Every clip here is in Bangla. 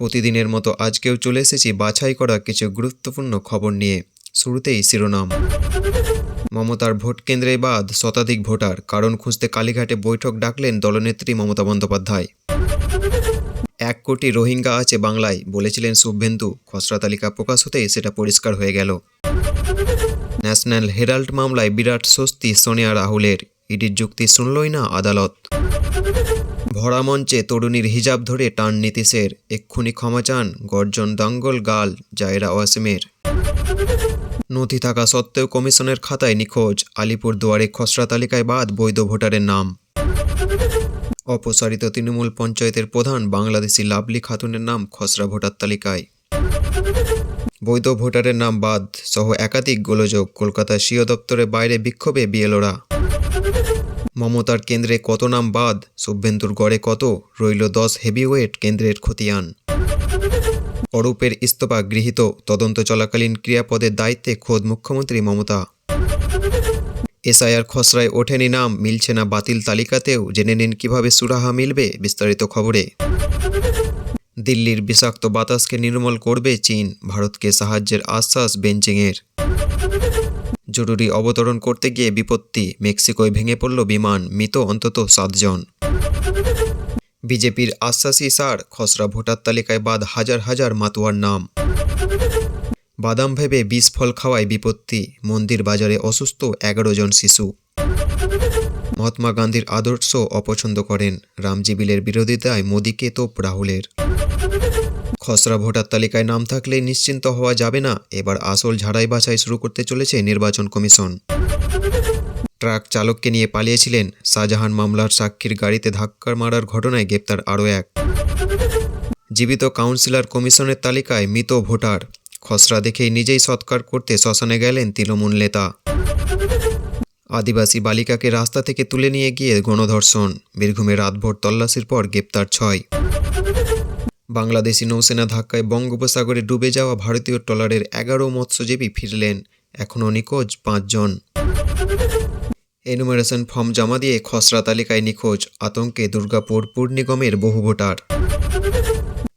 প্রতিদিনের মতো আজকেও চলে এসেছি বাছাই করা কিছু গুরুত্বপূর্ণ খবর নিয়ে। শুরুতেই শিরোনাম। মমতার ভোট কেন্দ্রে বাদ শতাধিক ভোটার, কারণ খুঁজতে কালীঘাটে বৈঠক ডাকলেন দলনেত্রী মমতা বন্দ্যোপাধ্যায়। এক কোটি রোহিঙ্গা আছে বাংলায়, বলেছিলেন শুভেন্দু। খসড়া তালিকা প্রকাশ হতেই সেটা পরিষ্কার হয়ে গেল। ন্যাশনাল হেরাল্ড মামলায় বিরাট স্বস্তি সোনিয়া রাহুলের, ইডির যুক্তি শুনলই না আদালত। ভরা মঞ্চে তরুণীর হিজাব ধরে টান নীতিশের, এক্ষুনি ক্ষমা চান গর্জন দাঙ্গল গাল জায়রা ওয়াসিমের নথি থাকা সত্ত্বেও কমিশনের খাতায় নিখোঁজ, আলিপুর দুয়ারে খসড়া তালিকায় বাদ বৈধ ভোটারের নাম। অপসারিত তৃণমূল পঞ্চায়েতের প্রধান বাংলাদেশি লাভলি খাতুনের নাম খসড়া ভোটার তালিকায়। বৈধ ভোটারের নাম বাদ, সহ একাধিক গোলযোগ, কলকাতার স্বীয় দপ্তরের বাইরে বিক্ষোভে বিএলওরা। মমতার কেন্দ্রে কত নাম বাদ, শুভেন্দুর গড়ে কত, রইল দশ হেভিওয়েট কেন্দ্রের খতিয়ান। অরূপের ইস্তফা গৃহীত, তদন্ত চলাকালীন ক্রিয়াপদের দায়িত্বে খোদ মুখ্যমন্ত্রী মমতা। এসআইআর খসড়ায় ওঠেনি নাম, মিলছে না বাতিল তালিকাতেও, জেনে নিন কীভাবে সুরাহা মিলবে বিস্তারিত খবরে। দিল্লির বিষাক্ত বাতাসকে নির্মল করবে চীন, ভারতকে সাহায্যের আশ্বাস বেঞ্জিংয়ের জরুরি অবতরণ করতে গিয়ে বিপত্তি। মেক্সিকোয় ভেঙে পড়ল বিমান, মৃত অন্তত সাতজন। বিজেপির আশ্বাসী সার খসড়া ভোটার তালিকায় বাদ হাজার হাজার মাতুয়ার নাম। বাদাম ভেবে বিষ ফল খাওয়ায় বিপত্তি, মন্দির বাজারে অসুস্থ এগারো জন শিশু। মহাত্মা গান্ধীর আদর্শ অপছন্দ করেন, রামজি বিলের বিরোধিতায় মোদীকে তোপ রাহুলের। খসড়া ভোটার তালিকায় নাম থাকলে নিশ্চিন্ত হওয়া যাবে না। এবার আসল ঝাড়াই বাছাই শুরু করতে চলেছে নির্বাচন কমিশন। ট্রাক চালককে নিয়ে পালিয়েছিলেন শাহজাহান মামলার সাক্ষীর গাড়িতে ধাক্কা মারার ঘটনায় গ্রেপ্তার আরও এক। জীবিত কাউন্সিলর কমিশনের তালিকায় মৃত ভোটার। খসড়া দেখেই নিজেই সৎকার করতে শ্মশানে গেলেন তৃণমূল নেতা। আদিবাসী বালিকাকে রাস্তা থেকে তুলে নিয়ে গিয়ে গণধর্ষণ। বীরভূমে রাতভর তল্লাশির পর গ্রেপ্তার ছয়। বাংলাদেশি নৌসেনা ধাক্কায় বঙ্গোপসাগরে ডুবে যাওয়া ভারতীয় ট্রলারের এগারো মৎস্যজীবী ফিরলেন, এখনও নিখোঁজ পাঁচজন। এনুমারেশন ফর্ম জমা দিয়ে খসড়া তালিকায় নিখোঁজ আতঙ্কে দুর্গাপুর পুর নিগমের বহু ভোটার।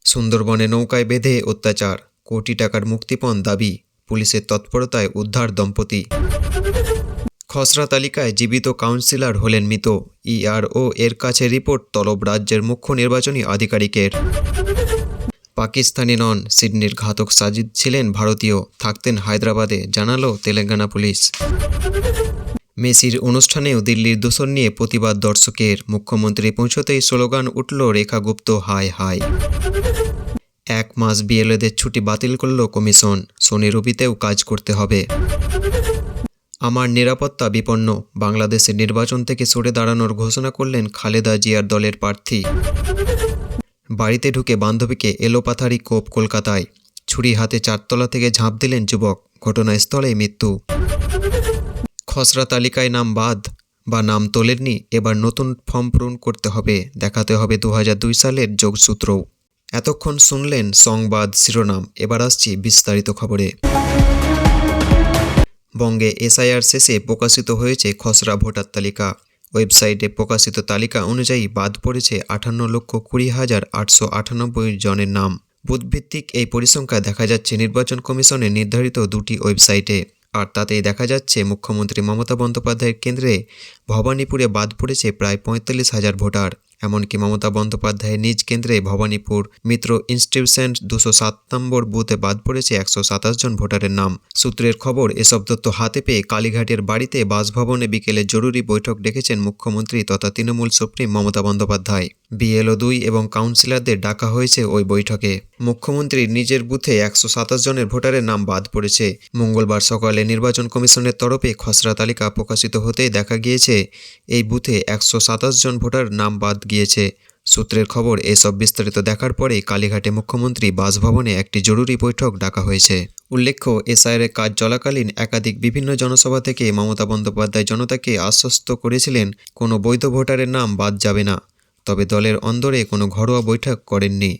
সুন্দরবনে নৌকায় বেঁধে অত্যাচার, কোটি টাকার মুক্তিপণ দাবি, পুলিশের তৎপরতায় উদ্ধার দম্পতি। খসড়া তালিকায় জীবিত কাউন্সিলর হলেন মৃত। ইআরও এর কাছে রিপোর্ট, তলব রাজ্যের মুখ্য নির্বাচনী আধিকারিকের। পাকিস্তানি নন, সিডনির ঘাতক সাজিদ ছিলেন ভারতীয়, থাকতেন হায়দ্রাবাদে, জানালো তেলেঙ্গানা পুলিশ। মেসির অনুষ্ঠানেও দিল্লির দূষণ নিয়ে প্রতিবাদ দর্শকের, মুখ্যমন্ত্রী পৌঁছতেই স্লোগান উঠল রেখা গুপ্ত হাই হাই এক মাস বিএলএদের ছুটি বাতিল করল কমিশন, শনি রবিতেও কাজ করতে হবে। আমার নিরাপত্তা বিপন্ন। বাংলাদেশের নির্বাচন থেকে সরে দাঁড়ানোর ঘোষণা করলেন খালেদা জিয়ার দলের প্রার্থী। বাড়িতে ঢুকে বান্ধবীকে এলোপাথারি কোপ কলকাতায়। ছুরি হাতে চারতলা থেকে ঝাঁপ দিলেন যুবক। ঘটনাস্থলে মৃত্যু। খসড়া তালিকায় নাম বাদ বা নাম তোলেননি, এবার নতুন ফর্ম পূরণ করতে হবে, দেখাতে হবে দু হাজার দুই সালের যোগসূত্রও এতক্ষণ শুনলেন সংবাদ শিরোনাম, এবার আসছি বিস্তারিত খবরে। বঙ্গে এসআইআর শেষে প্রকাশিত হয়েছে খসড়া ভোটার তালিকা। ওয়েবসাইটে প্রকাশিত তালিকা অনুযায়ী বাদ পড়েছে আটান্ন লক্ষ কুড়ি হাজার আটশো আটানব্বই জনের নাম। বুথভিত্তিক এই পরিসংখ্যা দেখা যাচ্ছে নির্বাচন কমিশনের নির্ধারিত দুটি ওয়েবসাইটে। আর তাতেই দেখা যাচ্ছে মুখ্যমন্ত্রী মমতা বন্দ্যোপাধ্যায়ের কেন্দ্রে ভবানীপুরে বাদ পড়েছে প্রায় পঁয়তাল্লিশ হাজার ভোটার। এমনকি মমতা বন্দ্যোপাধ্যায়ের নিজ কেন্দ্রে ভবানীপুর মিত্র ইনস্টিটিউশন দুশো সাত নম্বর বুথে বাদ পড়েছে একশো সাতাশ জন ভোটারের নাম। সূত্রের খবর, এসব তথ্য হাতে পেয়ে কালীঘাটের বাড়িতে বাসভবনে বিকেলে জরুরি বৈঠক ডেকেছেন মুখ্যমন্ত্রী তথা তৃণমূল সুপ্রিম মমতা বন্দ্যোপাধ্যায়। বিএলও দুই এবং কাউন্সিলরদের ডাকা হয়েছে ওই বৈঠকে। মুখ্যমন্ত্রী নিজের বুথে একশো সাতাশ জনের ভোটারের নাম বাদ পড়েছে। মঙ্গলবার সকালে নির্বাচন কমিশনের তরফে খসড়া তালিকা প্রকাশিত হতেই দেখা গিয়েছে, এই বুথে একশো সাতাশ জন ভোটার নাম বাদ গিয়েছে। সূত্রের খবর, এসব বিস্তারিত দেখার পরে কালীঘাটে মুখ্যমন্ত্রী বাসভবনে একটি জরুরি বৈঠক ডাকা হয়েছে। উল্লেখ্য, এসআইআর কাজ চলাকালীন একাধিক বিভিন্ন জনসভা থেকে মমতা বন্দ্যোপাধ্যায় জনতাকে আশ্বস্ত করেছিলেন, কোনো বৈধ ভোটারের নাম বাদ যাবে না। তবে দলের অন্দরে কোনো ঘরোয়া বৈঠক করেননি।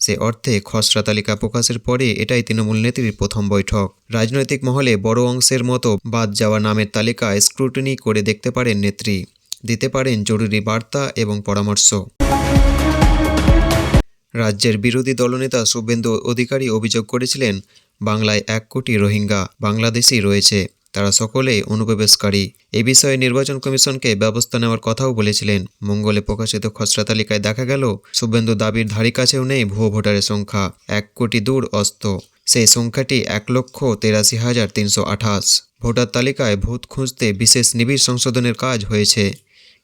সে অর্থে খসড়া তালিকা প্রকাশের পরে এটাই তৃণমূল নেত্রীর প্রথম বৈঠক। রাজনৈতিক মহলে বড় অংশের মতো বাদ যাওয়া নামের তালিকা স্ক্রুটিনি করে দেখতে পারেন নেত্রী। দিতে পারেন জরুরি বার্তা এবং পরামর্শ। রাজ্যের বিরোধী দলনেতা শুভেন্দু অধিকারী অভিযোগ করেছিলেন, বাংলায় এক কোটি রোহিঙ্গা বাংলাদেশি রয়েছে। তারা সকলেই অনুপ্রবেশকারী। এ বিষয়ে নির্বাচন কমিশনকে ব্যবস্থা নেওয়ার কথাও বলেছিলেন। মঙ্গলে প্রকাশিত খসড়া তালিকায় দেখা গেল, শুভেন্দু দাবির ধারি কাছেও নেই ভুয়ো ভোটারের সংখ্যা। এক কোটি দূর অস্ত। সেই সংখ্যাটি এক লক্ষ তেরাশি হাজার তিনশো আঠাশ। ভোটার তালিকায় ভূত খুঁজতে বিশেষ নিবিড় সংশোধনের কাজ হয়েছে।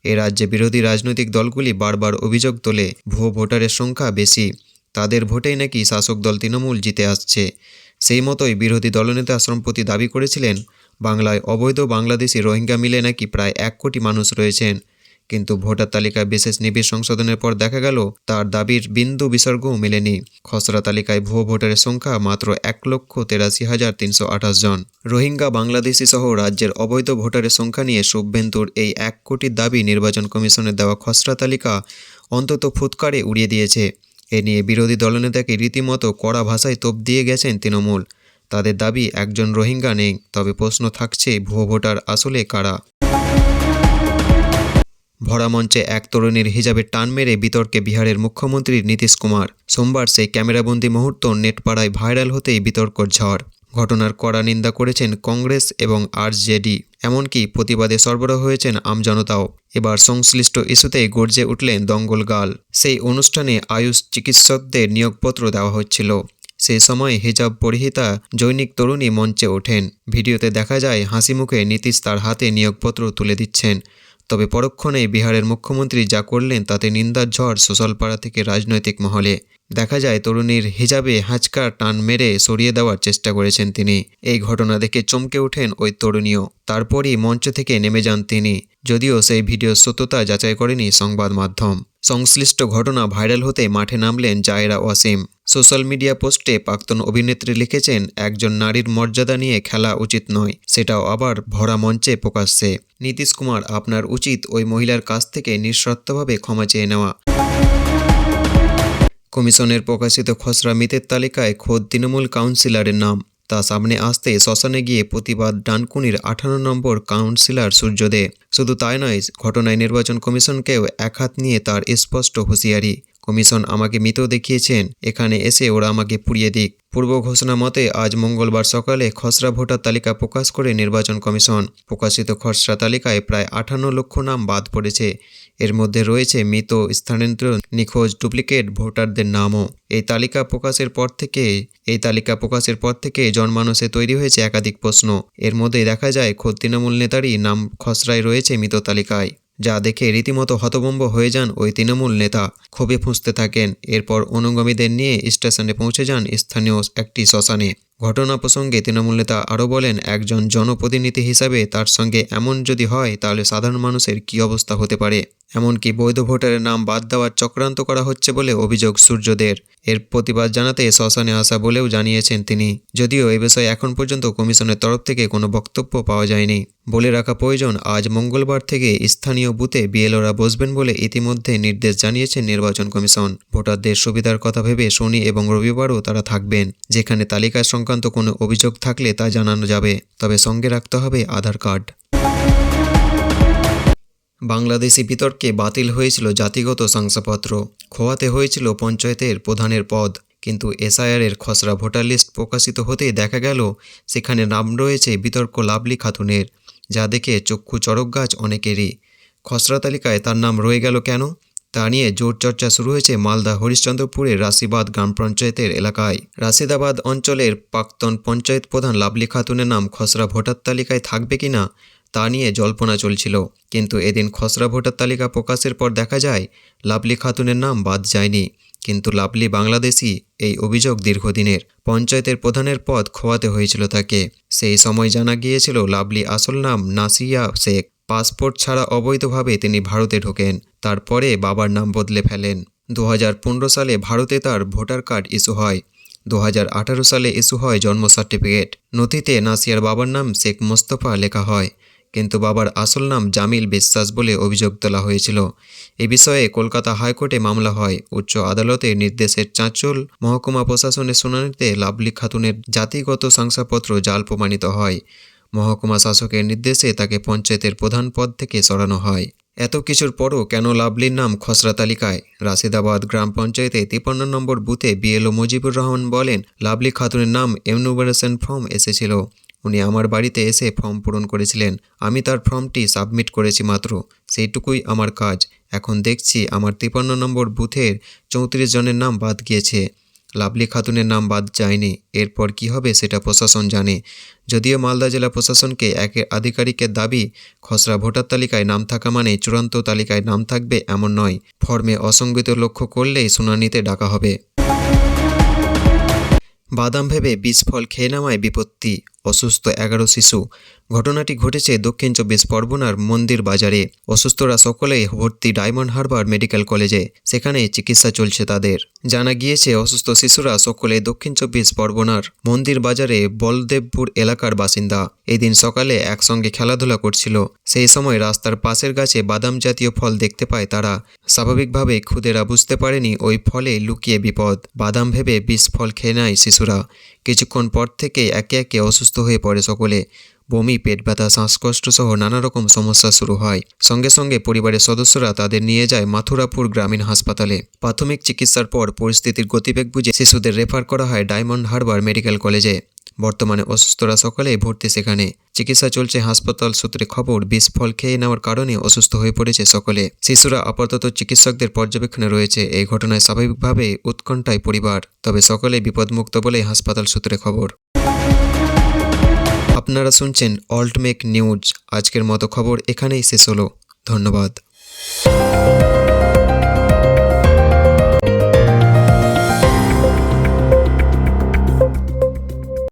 এ রাজ্যে বিরোধী রাজনৈতিক দলগুলি বারবার অভিযোগ তোলে, ভুয়ো ভোটারের সংখ্যা বেশি। তাদের ভোটেই নাকি শাসক দল তৃণমূল জিতে আসছে। সেই মতোই বিরোধী দলনেতা সম্প্রতি দাবি করেছিলেন বাংলায় অবৈধ বাংলাদেশি রোহিঙ্গা মিলে নাকি প্রায় এক কোটি মানুষ রয়েছেন। কিন্তু ভোটার তালিকায় বিশেষ নিবিড় সংশোধনের পর দেখা গেল, তার দাবির বিন্দু বিসর্গও মেলেনি। খসড়া তালিকায় ভুয়ো ভোটারের সংখ্যা মাত্র এক লক্ষ তেরাশি হাজার তিনশো আঠাশ জন। রোহিঙ্গা বাংলাদেশি সহ রাজ্যের অবৈধ ভোটারের সংখ্যা নিয়ে শুভেন্দুর এই এক কোটির দাবি নির্বাচন কমিশনের দেওয়া খসড়া তালিকা অন্তত ফুৎকারে উড়িয়ে দিয়েছে। এ নিয়ে বিরোধী দলনেতাকে রীতিমতো কড়া ভাষায় তোপ দিয়ে গেছেন তৃণমূল। তাদের দাবি, একজন রোহিঙ্গা নেই, তবে প্রশ্ন থাকছে ভুয়ো ভোটার আসলে কারা? ভরা মঞ্চে এক তরুণীর হিজাবে টান মেরে বিতর্কে বিহারের মুখ্যমন্ত্রী নীতিশ কুমার। সোমবার সেই ক্যামেরাবন্দি মুহূর্ত নেটপাড়ায় ভাইরাল হতেই বিতর্কর ঝড়। ঘটনার কড়া নিন্দা করেছেন কংগ্রেস এবং আরজেডি, এমনকি প্রতিবাদে সরবরাহ হয়েছেন আমজনতাও এবার সংশ্লিষ্ট ইস্যুতে গর্জে উঠলেন দঙ্গল গাল। সেই অনুষ্ঠানে আয়ুষ চিকিৎসকদের নিয়োগপত্র দেওয়া হচ্ছিল। সেই সময় হিজাব পরিহিতা জৈনিক তরুণী মঞ্চে ওঠেন। ভিডিওতে দেখা যায়, হাসি মুখে নীতিশ তার হাতে নিয়োগপত্র তুলে দিচ্ছেন। তবে পরক্ষণেই বিহারের মুখ্যমন্ত্রী যা করলেন তাতে নিন্দার ঝড় সোশ্যালপাড়া থেকে রাজনৈতিক মহলে। দেখা যায়, তরুণীর হিজাবে হাঁচকা, টান মেরে সরিয়ে দেওয়ার চেষ্টা করেছেন তিনি। এই ঘটনা দেখে চমকে ওঠেন ওই তরুণীও। তারপরই মঞ্চ থেকে নেমে যান তিনি। যদিও সেই ভিডিওর সত্যতা যাচাই করেনি সংবাদ মাধ্যম। সংশ্লিষ্ট ঘটনা ভাইরাল হতে মাঠে নামলেন জায়রা ওয়াসিম। সোশ্যাল মিডিয়া পোস্টে প্রাক্তন অভিনেত্রী লিখেছেন, একজন নারীর মর্যাদা নিয়ে খেলা উচিত নয়, সেটাও আবার ভরা মঞ্চে প্রকাশ্যে। নীতিশ কুমার, আপনার উচিত ওই মহিলার কাছ থেকে নিঃশর্তভাবে ক্ষমা চেয়ে নেওয়া। কমিশনের প্রকাশিত খসড়া মিতের তালিকায় খোদ তৃণমূল কাউন্সিলরের নাম। তা সামনে আসতে শ্মশানে গিয়ে প্রতিবাদ ডানকুনির আঠারো নম্বর কাউন্সিলর সূর্যদে শুধু তাই নয়, ঘটনায় নির্বাচন কমিশনকেও এক হাত নিয়ে তার স্পষ্ট হুঁশিয়ারি। কমিশন আমাকে মৃত দেখিয়েছেন। এখানে এসে ওরা আমাকে পুড়িয়ে দিক। পূর্ব ঘোষণা মতে, আজ মঙ্গলবার সকালে খসড়া ভোটার তালিকা প্রকাশ করে নির্বাচন কমিশন। প্রকাশিত খসড়া তালিকায় প্রায় আটান্ন লক্ষ নাম বাদ পড়েছে। এর মধ্যে রয়েছে মৃত স্থানান্তর নিখোঁজ, ডুপ্লিকেট ভোটারদের নামও। এই তালিকা প্রকাশের পর থেকে, এই তালিকা প্রকাশের পর থেকে জনমানসে তৈরি হয়েছে একাধিক প্রশ্ন। এর মধ্যে দেখা যায়, খোদ তৃণমূল নেতারই নাম খসড়ায় রয়েছে মৃত তালিকায়। যা দেখে রীতিমতো হতভম্ব হয়ে যান ওই তৃণমূল নেতা। ক্ষোভে ফুঁসতে থাকেন। এরপর অনুগামীদের নিয়ে স্টেশনে পৌঁছে যান স্থানীয় একটি শ্মশানে। ঘটনা প্রসঙ্গে তৃণমূল নেতা আরও বলেন, একজন জনপ্রতিনিধি হিসাবে তার সঙ্গে এমন যদি হয়, তাহলে সাধারণ মানুষের কী অবস্থা হতে পারে? এমনকি বৈধ ভোটারের নাম বাদ দেওয়ার চক্রান্ত করা হচ্ছে বলে অভিযোগ সূর্যদের। এর প্রতিবাদ জানাতে শ্মশানে আসা বলেও জানিয়েছেন তিনি। যদিও এ বিষয়ে এখন পর্যন্ত কমিশনের তরফ থেকে কোনো বক্তব্য পাওয়া যায়নি। বলে রাখা প্রয়োজন, আজ মঙ্গলবার থেকে স্থানীয় বুথে বিএলওরা বসবেন বলে ইতিমধ্যে নির্দেশ জানিয়েছেন নির্বাচন কমিশন। ভোটারদের সুবিধার কথা ভেবে শনি এবং রবিবারও তারা থাকবেন, যেখানে তালিকা সংক্রান্ত কোনো অভিযোগ থাকলে তা জানানো যাবে, তবে সঙ্গে রাখতে হবে আধার কার্ড। বাংলাদেশি বিতর্কে বাতিল হয়েছিল জাতিগত শংসাপত্র। খোয়াতে হয়েছিল পঞ্চায়েতের প্রধানের পদ, কিন্তু এসআইআরের খসড়া ভোটার লিস্ট প্রকাশিত হতে দেখা গেল, সেখানে নাম রয়েছে বিতর্ক লাভলি খাতুনের, যা দেখে চক্ষু চড়ক গাছ অনেকেরই। খসড়া তালিকায় তার নাম রয়ে গেল কেন? তা নিয়ে জোর চর্চা শুরু হয়েছে মালদা হরিশ্চন্দ্রপুরের রাশিবাদ গ্রাম পঞ্চায়েতের এলাকায়। রাশিদাবাদ অঞ্চলের প্রাক্তন পঞ্চায়েত প্রধান লাভলি খাতুনের নাম খসড়া ভোটার তালিকায় থাকবে কিনা তা নিয়ে জল্পনা চলছিল। কিন্তু এদিন খসড়া ভোটার তালিকা প্রকাশের পর দেখা যায় লাভলি খাতুনের নাম বাদ যায়নি। কিন্তু লাভলি বাংলাদেশি এই অভিযোগ দীর্ঘদিনের। পঞ্চায়েতের প্রধানের পদ খোয়াতে হয়েছিল তাকে। সেই সময় জানা গিয়েছিল লাভলি আসল নাম নাসিয়া শেখ। পাসপোর্ট ছাড়া অবৈধভাবে তিনি ভারতে ঢোকেন। তারপরে বাবার নাম বদলে ফেলেন। দু হাজার পনেরো সালে ভারতে তার ভোটার কার্ড ইস্যু হয়। দু হাজার আঠারো সালে ইস্যু হয় জন্ম সার্টিফিকেট। নথিতে নাসিয়ার বাবার নাম শেখ মোস্তফা লেখা হয়। কিন্তু বাবার আসল নাম জামিল বিশ্বাস বলে অভিযোগ তোলা হয়েছিল। এ বিষয়ে কলকাতা হাইকোর্টে মামলা হয়। উচ্চ আদালতে নির্দেশের চাঁচল মহকুমা প্রশাসনের শুনানিতে লাভলি খাতুনের জাতিগত শংসাপত্র জাল প্রমাণিত হয়। মহকুমা শাসকের নির্দেশে তাকে পঞ্চায়েতের প্রধান পদ থেকে সরানো হয়। এত কিছুর পরও কেন লাভলির নাম খসড়া তালিকায়? রাশিদাবাদ গ্রাম পঞ্চায়েতে তিপ্পান্ন নম্বর বুথে বিএলও মুজিবুর রহমান বলেন, লাভলি খাতুনের নাম এনুমারেশন ফর্ম এসেছিল। উনি আমার বাড়িতে এসে ফর্ম পূরণ করেছিলেন। আমি তার ফর্মটি সাবমিট করেছি মাত্র। সেইটুকুই আমার কাজ। এখন দেখছি আমার তিপ্পান্ন নম্বর বুথের চৌত্রিশ জনের নাম বাদ গিয়েছে। লাভলি খাতুনের নাম বাদ যায়নি। এরপর কি হবে সেটা প্রশাসন জানে। যদিও মালদা জেলা প্রশাসনকে একে আধিকারিকের দাবি, খসড়া ভোটার তালিকায় নাম থাকা মানে চূড়ান্ত তালিকায় নাম থাকবে এমন নয়। ফর্মে অসঙ্গিত লক্ষ্য করলেই শুনানিতে ডাকা হবে। বাদাম ভেবে বীজ ফল খেয়ে নামায় বিপত্তি। অসুস্থ এগারো শিশু। ঘটনাটি ঘটেছে দক্ষিণ চব্বিশ পরগনার মন্দির বাজারে। অসুস্থরা সকলেই ভর্তি ডায়মন্ড হারবার মেডিকেল কলেজে। সেখানে চিকিৎসা চলছে তাদের। জানা গিয়েছে, অসুস্থ শিশুরা সকলে দক্ষিণ চব্বিশ পরগনার মন্দির বাজারে বলদেবপুর এলাকার বাসিন্দা। এদিন সকালে একসঙ্গে খেলাধুলা করছিল। সেই সময় রাস্তার পাশের গাছে বাদাম জাতীয় ফল দেখতে পায় তারা। স্বাভাবিকভাবে খুদেরা বুঝতে পারেনি ওই ফলে লুকিয়ে বিপদ। বাদাম ভেবে বিষ ফল খেয়ে নেয় শিশুরা। কিছুক্ষণ পর থেকে একে একে অসুস্থ হয়ে পড়ে সকলে। বমি, পেট ব্যথা, শ্বাসকষ্ট সহ নানা রকম সমস্যা শুরু হয়। সঙ্গে সঙ্গে পরিবারের সদস্যরা তাদের নিয়ে যায় মাথুরাপুর গ্রামীণ হাসপাতালে। প্রাথমিক চিকিৎসার পর পরিস্থিতির গতিবেগ বুঝে শিশুদের রেফার করা হয় ডায়মন্ড হারবার মেডিকেল কলেজে। বর্তমানে অসুস্থরা সকলেই ভর্তি সেখানে। চিকিৎসা চলছে, হাসপাতাল সূত্রে খবর, বিষ ফল খেয়ে নেওয়ার কারণে অসুস্থ হয়ে পড়েছে সকলে। শিশুরা আপাতত চিকিৎসকদের পর্যবেক্ষণে রয়েছে। এই ঘটনায় স্বাভাবিকভাবে উৎকণ্ঠায় পরিবার, তবে সকলে বিপদমুক্ত বলে হাসপাতাল সূত্রে খবর। আপনারা শুনছেন অল্টমেক নিউজ আজকের মতো খবর এখানেই শেষ হলো। ধন্যবাদ।